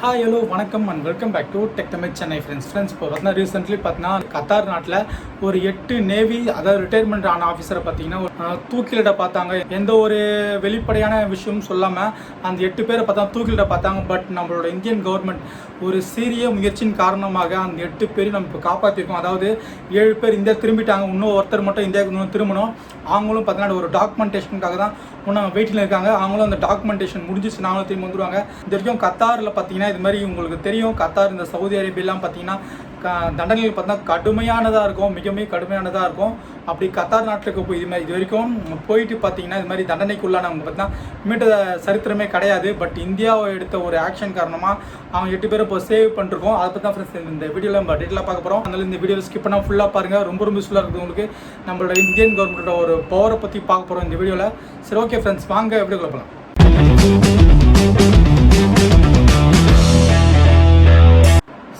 Hi hello வணக்கம் and welcome back to tech Tamil Chennai friends friends இப்போ பார்த்தீங்கன்னா recently பார்த்தீங்கன்னா கத்தார் நாட்டில் ஒரு எட்டு நேவி அதாவது ரிட்டையர்மெண்ட் ஆன ஆஃபீஸரை பார்த்தீங்கன்னா ஒரு, தூக்கிலிட பார்த்தாங்க. எந்த ஒரு வெளிப்படையான விஷயமும் சொல்லாமல் அந்த எட்டு பேரை பார்த்தா தூக்கிலிட பார்த்தாங்க. பட் நம்மளோட இந்தியன் கவர்மெண்ட் ஒரு சீரிய முயற்சியின் காரணமாக அந்த எட்டு பேரையும் நம்ம இப்போ காப்பாற்றிருக்கோம் அதாவது ஏழு பேர் இந்தியா திரும்பிட்டாங்க. இன்னும் ஒருத்தர் மட்டும் இந்தியாவுக்கு இன்னும் திரும்பணும். அவங்களும் பார்த்தீங்கன்னா ஒரு டாக்குமெண்டேஷனுக்காக தான் இன்னும் வெயிட்டில் இருக்காங்க. அவங்களும் அந்த டாக்குமெண்டேஷன் முடிஞ்சிச்சு நாங்களும் திரும்பி வந்துடுவாங்க இது வரைக்கும் கத்தாரில் பார்த்தீங்கன்னா இது மாதிரி உங்களுக்கு தெரியும். கத்தார் இந்த சவுதி அரேபியெல்லாம் பார்த்தீங்கன்னா க தண்டனைகள் பார்த்தீங்கன்னா கடுமையானதாக இருக்கும். மிக மிக கடுமையானதாக இருக்கும். அப்படி கத்தார் நாட்டுக்கு போய் இது மாதிரி இது வரைக்கும் போயிட்டு பார்த்தீங்கன்னா இது மாதிரி தண்டனைக்குள்ளானவங்க பார்த்தீங்கன்னா மீட்ட சரித்திரமே கிடையாது. பட் இந்தியாவை எடுத்த ஒரு ஆக்ஷன் காரணமாக அவங்க எட்டு பேரை இப்போ சேவ் பண்ணிருக்கோம். அதை பற்றி தான் ஃப்ரெண்ட்ஸ் இந்த வீடியோவில் நம்ம டீட்டெயிலாக பார்க்க போகிறோம் அதனால் இந்த வீடியோ ஸ்கிப் பண்ணால் ஃபுல்லாக பாருங்கள் ரொம்ப ரொம்ப யூஸ்ஃபுல்லாக இருக்குது உங்களுக்கு. நம்மளோட இந்தியன் கவர்மெண்ட்டோட ஒரு பவரை பற்றி பார்க்க போகிறோம் இந்த வீடியோவில் சரி ஓகே ஃப்ரெண்ட்ஸ் வாங்க எப்படி போகலாம்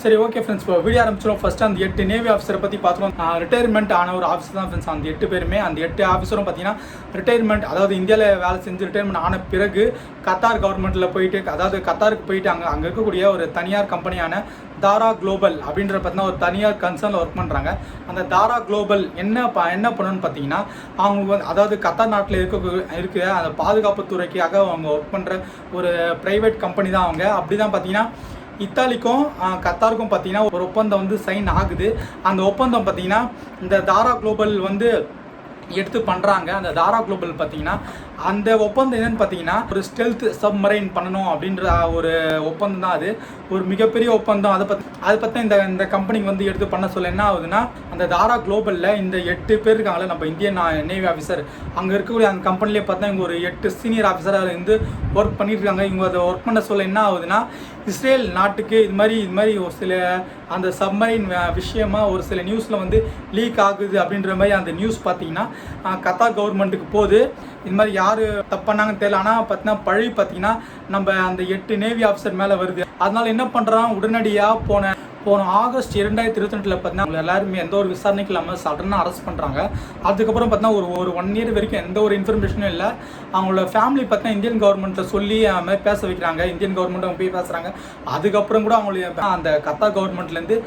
சரி ஓகே ஃப்ரெண்ட்ஸ் இப்போ வீடியோ ஆரம்பிச்சிடும் ஃபர்ஸ்ட் அந்த எட்டு நேவி ஆஃபீஸரை பற்றி பார்த்துருவோம். ரிட்டையர்மெண்ட் ஆன ஒரு ஆஃபீஸர் தான் ஃப்ரெண்ட்ஸ் அந்த எட்டு பேருமே அந்த எட்டு ஆஃபீஸரும் பார்த்தீங்கன்னா ரிட்டையர்மெண்ட் அதாவது இந்தியாவில் வேலை செஞ்சு ரிட்டையர்மெண்ட் ஆன பிறகு கத்தார் கவர்மெண்ட்டில் போயிட்டு அதாவது கத்தாருக்கு போயிட்டு அங்கே அங்கே இருக்கக்கூடிய ஒரு தனியார் கம்பெனியான தாரா குளோபல் அப்படின்ற பார்த்தீங்கன்னா ஒரு தனியார் கன்சர்னில் ஒர்க் பண்ணுறாங்க அந்த தாரா குளோபல் என்ன ப என்ன பண்ணணும்னு பார்த்தீங்கன்னா அவங்க வந்து அதாவது கத்தார் நாட்டில் இருக்க இருக்க அந்த பாதுகாப்பு துறைக்காக அவங்க ஒர்க் பண்ணுற ஒரு ப்ரைவேட் கம்பெனி தான் அவங்க. அப்படி தான் பார்த்தீங்கன்னா இத்தாலிக்கும் கத்தாருக்கும் பார்த்தீங்கன்னா ஒரு ஒப்பந்தம் வந்து சைன் ஆகுது. அந்த ஒப்பந்தம் பார்த்தீங்கன்னா இந்த தாரா குளோபல் வந்து எடுத்து பண்ணுறாங்க அந்த தாரா குளோபல் பார்த்தீங்கன்னா அந்த ஒப்பந்தம் என்னன்னு பார்த்தீங்கன்னா ஒரு ஸ்டெல்த் சப்மரைன் பண்ணணும் அப்படின்ற ஒரு ஒப்பந்தம் தான் அது. ஒரு மிகப்பெரிய ஒப்பந்தம். அதை பற்றி அதை பற்றி இந்த இந்த கம்பெனிக்கு வந்து எடுத்து பண்ண சொல்ல என்ன ஆகுதுன்னா அந்த தாரா குளோபலில் இந்த எட்டு பேர் இருக்காங்களே நம்ம இந்தியன் நேவி ஆஃபீஸர் அங்கே இருக்கக்கூடிய அந்த கம்பெனிலே பார்த்தா இவங்க ஒரு எட்டு சீனியர் ஆஃபீஸராக இருந்து ஒர்க் பண்ணிட்டு இருக்காங்க. இவங்க அதை ஒர்க் பண்ண சொல்ல என்ன ஆகுதுன்னா இஸ்ரேல் நாட்டுக்கு இது மாதிரி இது மாதிரி ஒரு சில அந்த சப்மரைன் விஷயமா ஒரு சில நியூஸில் வந்து லீக் ஆகுது அப்படின்ற மாதிரி அந்த நியூஸ் பார்த்தீங்கன்னா கத்தா கத்தார் கவர்மெண்ட்டுக்கு போகுது. இது மாதிரி யார் தப்பானாங்கன்னு தெரியல. ஆனால் பார்த்தீங்கன்னா பழி பார்த்தீங்கன்னா நம்ம அந்த எட்டு நேவி ஆஃபீஸர் மேலே வருது. அதனால என்ன பண்ணுறான் உடனடியாக போன போன ஆகஸ்ட் இரண்டாயிரத்தி இருபத்தி ரெண்டில் பார்த்தீங்கன்னா அவங்க எல்லாருமே எந்த ஒரு விசாரணைக்கு இல்லாமல் சடனாக அரெஸ்ட் பண்ணுறாங்க அதுக்கப்புறம் பார்த்தீங்கன்னா ஒரு ஒரு ஒன் இயர் வரைக்கும் எந்த ஒரு இன்ஃபர்மேஷனும் இல்லை. அவங்களோட ஃபேமிலி பார்த்தீங்கன்னா இந்தியன் கவர்மெண்ட்டில் சொல்லி அது மாதிரி பேச வைக்கிறாங்க. இந்தியன் கவர்மெண்ட் அவங்க போய் பேசுகிறாங்க அதுக்கப்புறம் கூட அவங்களுக்கு அந்த கத்தா கவர்மெண்ட்லேருந்து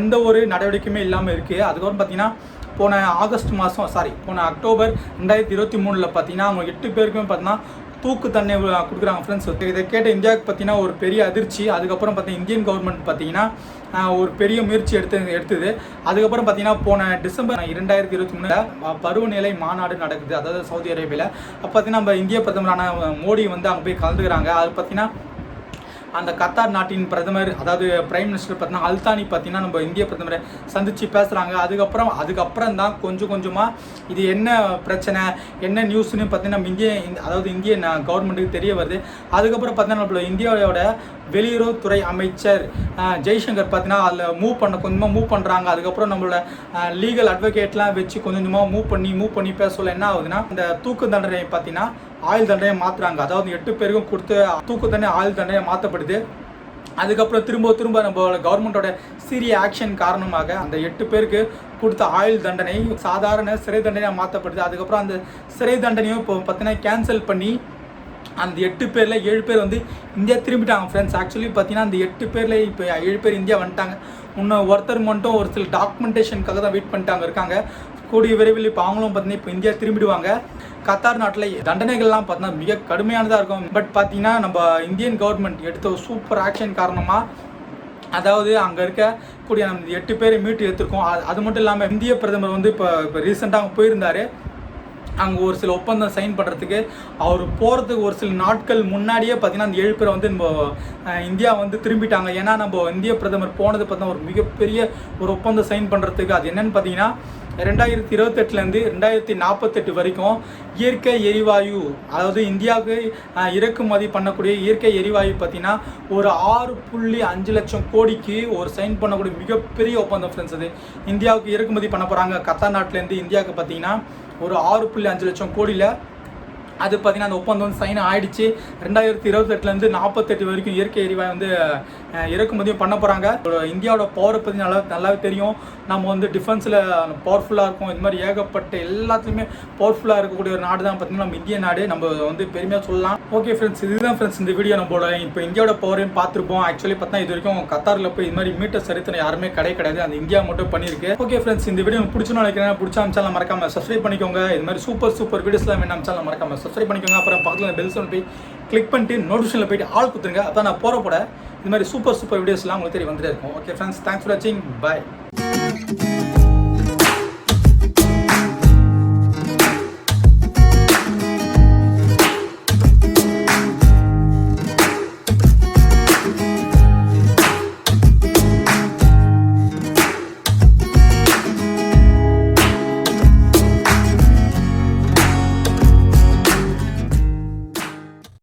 எந்த ஒரு நடவடிக்கையுமே இல்லாமல் இருக்குது அதுக்கப்புறம் பார்த்தீங்கன்னா போன ஆகஸ்ட் மாதம் சாரி போன அக்டோபர் ரெண்டாயிரத்தி இருபத்தி மூணில் பார்த்தீங்கன்னா அவங்க எட்டு பேருக்குமே பார்த்தீங்கன்னா தூக்கு தண்ணி கொடுக்குறாங்க ஃப்ரெண்ட்ஸ் இதை கேட்ட இந்தியாவுக்கு பார்த்தீங்கன்னா ஒரு பெரிய அதிர்ச்சி. அதுக்கப்புறம் பார்த்தீங்கன்னா இந்தியன் கவர்மெண்ட் பார்த்தீங்கன்னா ஒரு பெரிய முயற்சி எடுத்து எடுத்தது. அதுக்கப்புறம் பார்த்தீங்கன்னா போன டிசம்பர் இரண்டாயிரத்தி இருபத்தி மூணில் பருவநிலை மாநாடு நடக்குது. அதாவது சவுதி அரேபியாவில் அப்போ பார்த்தீங்கன்னா நம்ம இந்திய பிரதமரான மோடி வந்து அங்கே போய் கலந்துக்கிறாங்க. அது பார்த்தீங்கன்னா அந்த கத்தார் நாட்டின் பிரதமர் அதாவது பிரைம் மினிஸ்டர் பார்த்தீங்கன்னா அல்தானி பார்த்தீங்கன்னா நம்ம இந்திய பிரதமரை சந்தித்து பேசுகிறாங்க அதுக்கப்புறம் அதுக்கப்புறம் தான் கொஞ்சம் கொஞ்சமாக இது என்ன பிரச்சனை என்ன நியூஸ்னு பார்த்தீங்கன்னா நம்ம இந்திய அதாவது இந்திய கவர்மெண்ட்டுக்கு தெரிய வருது. அதுக்கப்புறம் பார்த்தீங்கன்னா நம்மளோட இந்தியாவோட வெளியுறவுத்துறை அமைச்சர் ஜெய்சங்கர் பார்த்தீங்கன்னா அதில் மூவ் பண்ண கொஞ்சமாக மூவ் பண்ணுறாங்க அதுக்கப்புறம் நம்மளோட லீகல் அட்வொகேட்லாம் வச்சு கொஞ்சம் கொஞ்சமாக மூவ் பண்ணி மூவ் பண்ணி பேச சொல்ல என்ன ஆகுதுன்னா இந்த தூக்கு தண்டனை பார்த்தீங்கன்னா ஆயுள் தண்டனையை மாற்றுறாங்க அதாவது எட்டு பேருக்கும் கொடுத்து தூக்கு தண்டனை ஆயுள் தண்டனையை மாற்றப்படுது அதுக்கப்புறம் திரும்ப திரும்ப நம்ம கவர்மெண்ட்டோட சீரிய ஆக்ஷன் காரணமாக அந்த எட்டு பேருக்கு கொடுத்த ஆயுள் தண்டனை சாதாரண சிறை தண்டனையாக மாற்றப்படுது அதுக்கப்புறம் அந்த சிறை தண்டனையும் இப்போ பார்த்தீங்கன்னா கேன்சல் பண்ணி அந்த எட்டு பேரில் ஏழு பேர் வந்து இந்தியா திரும்பிட்டாங்க ஃப்ரெண்ட்ஸ் ஆக்சுவலி பார்த்தீங்கன்னா அந்த எட்டு பேரில் இப்போ ஏழு பேர் இந்தியா வந்துட்டாங்க. இன்னும் ஒருத்தர் மட்டும் ஒரு சில டாக்குமெண்டேஷனுக்காக தான் வெயிட் பண்ணிட்டாங்க இருக்காங்க. கூடிய விரைவில் இப்போ அவங்களும் பார்த்தீங்கன்னா இப்போ இந்தியா திரும்பிடுவாங்க. கத்தார் நாட்டில் தண்டனைகள்லாம் பார்த்தீங்கன்னா மிக கடுமையானதாக இருக்கும். பட் பார்த்தீங்கன்னா நம்ம இந்தியன் கவர்மெண்ட் எடுத்த ஒரு சூப்பர் ஆக்ஷன் காரணமாக அதாவது அங்கே இருக்க கூடிய நம்ம எட்டு பேரை மீட்டு எடுத்திருக்கோம். அது அது மட்டும் இல்லாமல் இந்திய பிரதமர் வந்து இப்போ இப்போ ரீசெண்டாக போயிருந்தார். அங்கே ஒரு சில ஒப்பந்தம் சைன் பண்ணுறதுக்கு அவர் போகிறதுக்கு ஒரு சில நாட்கள் முன்னாடியே பார்த்தீங்கன்னா அந்த ஏழு பேரை வந்து நம்ம இந்தியா வந்து திரும்பிட்டாங்க. ஏன்னா நம்ம இந்திய பிரதமர் போனது பார்த்தா ஒரு மிகப்பெரிய ஒரு ஒப்பந்தம் சைன் பண்ணுறதுக்கு அது என்னென்னு பார்த்தீங்கன்னா ரெண்டாயிரத்தி இருபத்தெட்டுலேருந்து ரெண்டாயிரத்தி நாற்பத்தெட்டு வரைக்கும் இயற்கை எரிவாயு அதாவது இந்தியாவுக்கு இறக்குமதி பண்ணக்கூடிய இயற்கை எரிவாயு பார்த்தீங்கன்னா ஒரு ஆறு புள்ளி அஞ்சு லட்சம் கோடிக்கு ஒரு சைன் பண்ணக்கூடிய மிகப்பெரிய ஒப்பந்தம் ஃப்ரெண்ட்ஸ் அது. இந்தியாவுக்கு இறக்குமதி பண்ண போகிறாங்க கத்தார் நாட்டிலேருந்து இந்தியாவுக்கு பார்த்தீங்கன்னா ஒரு ஆறு புள்ளி அஞ்சு லட்சம் கோடியில் அது பார்த்தீங்கன்னா அந்த ஒப்பந்தம் வந்து சைன் ஆயிடுச்சு. ரெண்டாயிரத்தி இருபத்தெட்டுலேருந்து நாற்பத்தெட்டு வரைக்கும் இயற்கை எரிவாயு வந்து இறக்குமதியும் பண்ண போகிறாங்க இந்தியாவோட பவரை பற்றி நல்லா நல்லாவே தெரியும். நம்ம வந்து டிஃபென்ஸில் பவர்ஃபுல்லாக இருக்கும். இது மாதிரி ஏகப்பட்ட எல்லாத்துலேயுமே பவர்ஃபுல்லாக இருக்கக்கூடிய ஒரு நாடு தான் பார்த்தீங்கன்னா நம்ம இந்திய நாடு. நம்ம வந்து பெருமையாக சொல்லலாம். ஓகே ஃப்ரெண்ட்ஸ் இதுதான் ஃப்ரெண்ட்ஸ் இந்த வீடியோ நம்மளோட இப்போ இந்தியாவோட பவரையும் பார்த்துருப்போம். ஆக்சுவலி பார்த்தா இது வரைக்கும் கத்தாரில் போய் இது மாதிரி மீட்டர் சரித்திரம் யாருமே கிடை கிடையாது. அந்த இந்தியா மட்டும் பண்ணியிருக்கு. ஓகே ஃப்ரெண்ட்ஸ் இந்த வீடியோ பிடிச்சுன்னு நினைக்கிறேன். பிடிச்சா அமைச்சாலும் மறக்காம சப்ஸ்கிரைப் பண்ணிக்கோங்க. இது மாதிரி சூப்பர் சூப்பர் வீடியோஸ்லாம் வேணும் அமைச்சாலும் மறக்காம சப்ஸ்கிரைப் பண்ணிக்கோங்க. அப்புறம் பக்கத்தில் பெல் சவுண்ட் போய் கிளிக் பண்ணிட்டு நோட்டிஃபிகேஷனில் போயிட்டு ஆள் கொடுத்துருங்க. அப்போ நான் போகிற போட இது மாதிரி சூப்பர் சூப்பர் வீடியோஸ்லாம் உங்களுக்கு தெரிய வந்துட்டே இருக்கும். ஓகே ஃப்ரெண்ட்ஸ் தேங்க்ஸ் ஃபார் வாட்சிங் பாய்